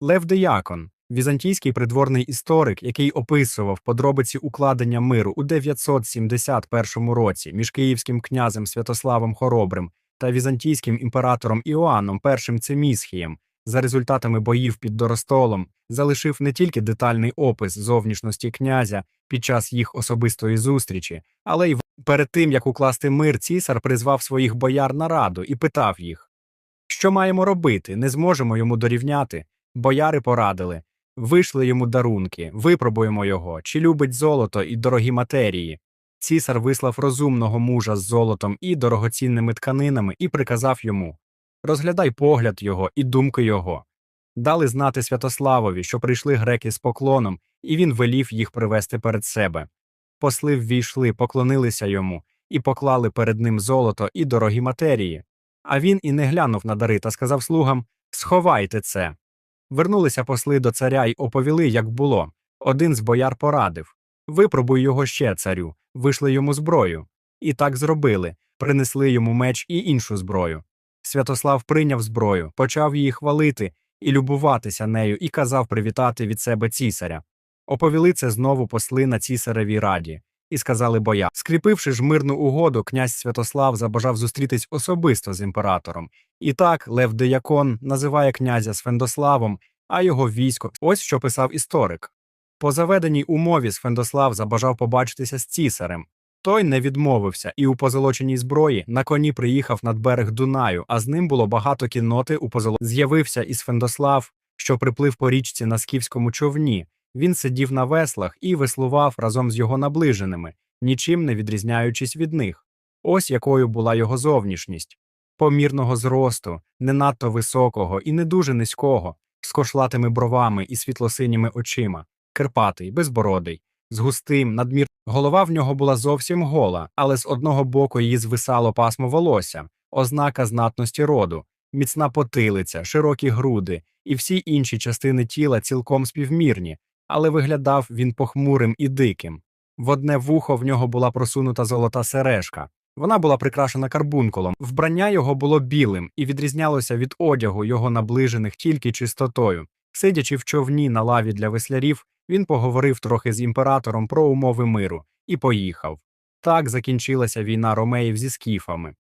Лев Деякон, візантійський придворний історик, який описував подробиці укладення миру у 971 році між київським князем Святославом Хоробрим та візантійським імператором Іоанном І Цемісхієм за результатами боїв під Доростолом, залишив не тільки детальний опис зовнішності князя під час їх особистої зустрічі, але й перед тим, як укласти мир, цісар призвав своїх бояр на раду і питав їх: Що маємо робити? Не зможемо йому дорівняти. Бояри порадили. Вийшли йому дарунки, випробуємо його, чи любить золото і дорогі матерії. Цісар вислав розумного мужа з золотом і дорогоцінними тканинами і приказав йому розглядай погляд його і думки його. Дали знати Святославові, що прийшли греки з поклоном, і він велів їх привести перед себе. Посли ввійшли, поклонилися йому і поклали перед ним золото і дорогі матерії. А він і не глянув на дари та сказав слугам Сховайте це. Вернулися посли до царя й оповіли, як було. Один з бояр порадив Випробуй його ще, царю, вийшли йому зброю. І так зробили принесли йому меч і іншу зброю. Святослав прийняв зброю, почав її хвалити і любуватися нею, і казав привітати від себе цісаря. Оповіли це знову посли на цісаревій раді, і сказали боя. Скріпивши ж мирну угоду, князь Святослав забажав зустрітись особисто з імператором. І так Лев Деякон називає князя Свендославом, а його військо. Ось що писав історик. По заведеній умові Свендослав забажав побачитися з цісарем. Той не відмовився і у позолоченій зброї на коні приїхав над берег Дунаю, а з ним було багато кінноти у позоло. З'явився і Свендослав, що приплив по річці на скіфському човні. Він сидів на веслах і веслував разом з його наближеними, нічим не відрізняючись від них. Ось якою була його зовнішність помірного зросту, не надто високого і не дуже низького, з кошлатими бровами і світлосиніми очима, кирпатий, безбородий, з густим, надмір. Голова в нього була зовсім гола, але з одного боку її звисало пасмо волосся, ознака знатності роду, міцна потилиця, широкі груди і всі інші частини тіла цілком співмірні, але виглядав він похмурим і диким. В одне вухо в нього була просунута золота сережка. Вона була прикрашена карбункулом. Вбрання його було білим і відрізнялося від одягу його наближених тільки чистотою. Сидячи в човні на лаві для веслярів, він поговорив трохи з імператором про умови миру і поїхав. Так закінчилася війна ромеїв зі скіфами.